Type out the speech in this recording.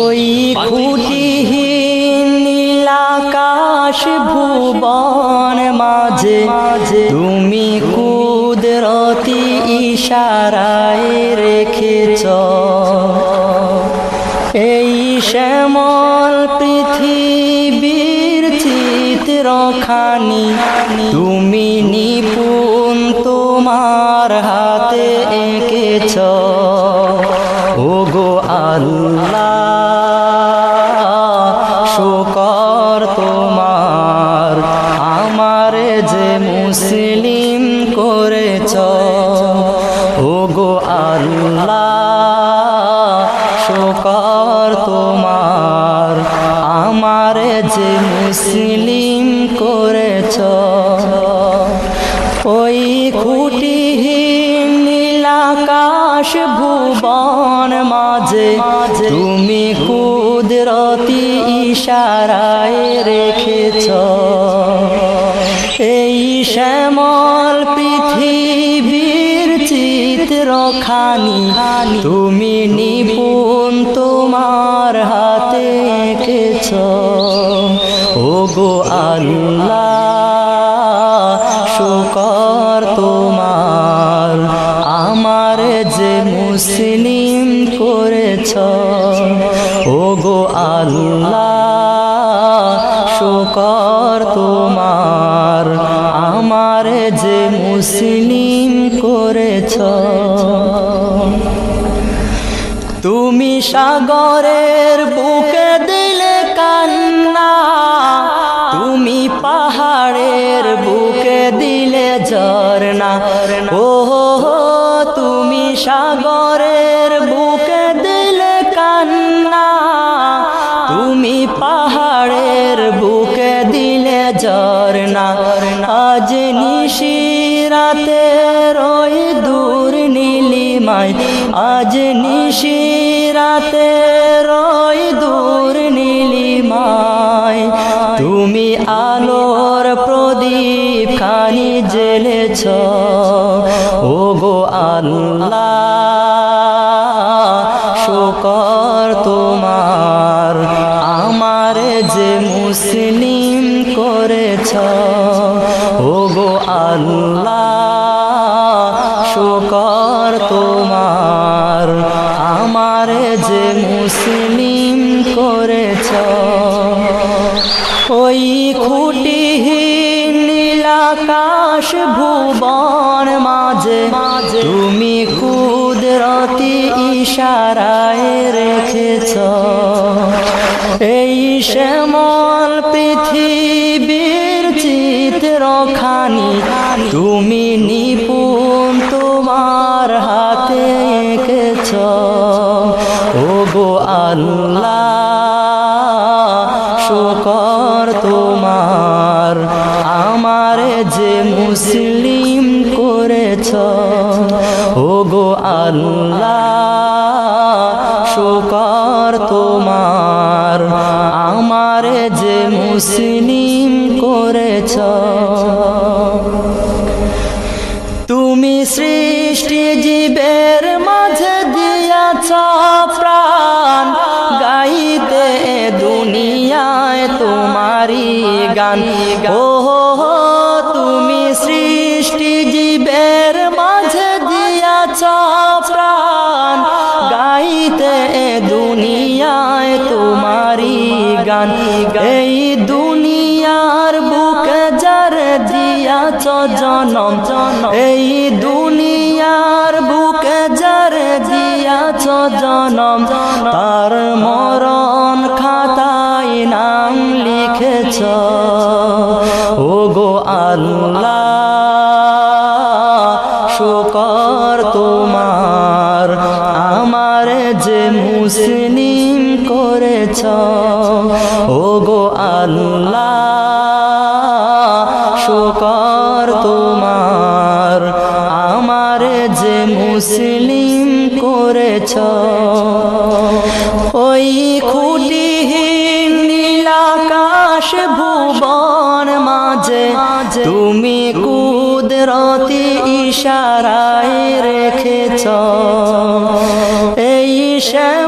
ওই খুঁটিহীন নীলাকাশ ভুবন মাঝে মাঝে তুমি কুদরতি ইশারায় রেখেছ। এই শ্যামল শুকর তোমার। আমার যে মুসলিম করেছ ও গো আল্লাহ শুকর তোমার। আমার যে মুসলিম নীলাকাশ ভুবন মাঝে, তুমি কুদরতি ইশারায় রেখেছ। এই শ্যামল পৃথিবীর চিত্রখানি, তুমি নিপুণ তোমার হাতে এঁকেছ। ও গো আল্লাহ মুসলিম করেছ। ও গো আল্লাহ, শুকর তোমার। আমার যে মুসলিম করেছ। তুমি সাগরের বুকে দিলে কান্না। তুমি পাহাড়ের বুকে দিলে ঝরনা ও তুমি সাগরের নীলিমায় নিশি রাতে রই দূর নীলিমায়। তুমি আলোর প্রদীপ খানি জেলেছ ও গো আল্লাহ, শোকর তোমার, আমার যে মুসলিম করেছ। ও গো আল্লাহ মুসলিম করেছ। ওই খুঁটিহীন নীলাকাশ ভুবন মাঝে তুমি কুদরতি ইশারায় রেখেছ। এই শ্যামল পৃথিবীর চিত্রখানি তুমি শুকর তোমার। আমার যে মুসলিম করেছ ও গো শুকর তোমার। আমার যে মুসলিম করেছ, তুমি সৃষ্টি জীবের মাঝে দিয়াছ গান। ও তুমি সৃষ্টি জীবের মাঝে দিয়াছ প্রাণ। গাইতে দুনিয়ায় তোমারি গান। এই দুনিয়ার বুকে যার দিয়াছ জনম, এই দুনিয়ার বুকে যার দিয়াছ জনম, তার মরণ মুসলিম করেছ। ওই খুঁটিহীন নীলাকাশ ভুবন মাঝে তুমি কুদরতি ইশারায় রেখেছ। এই শ্যাম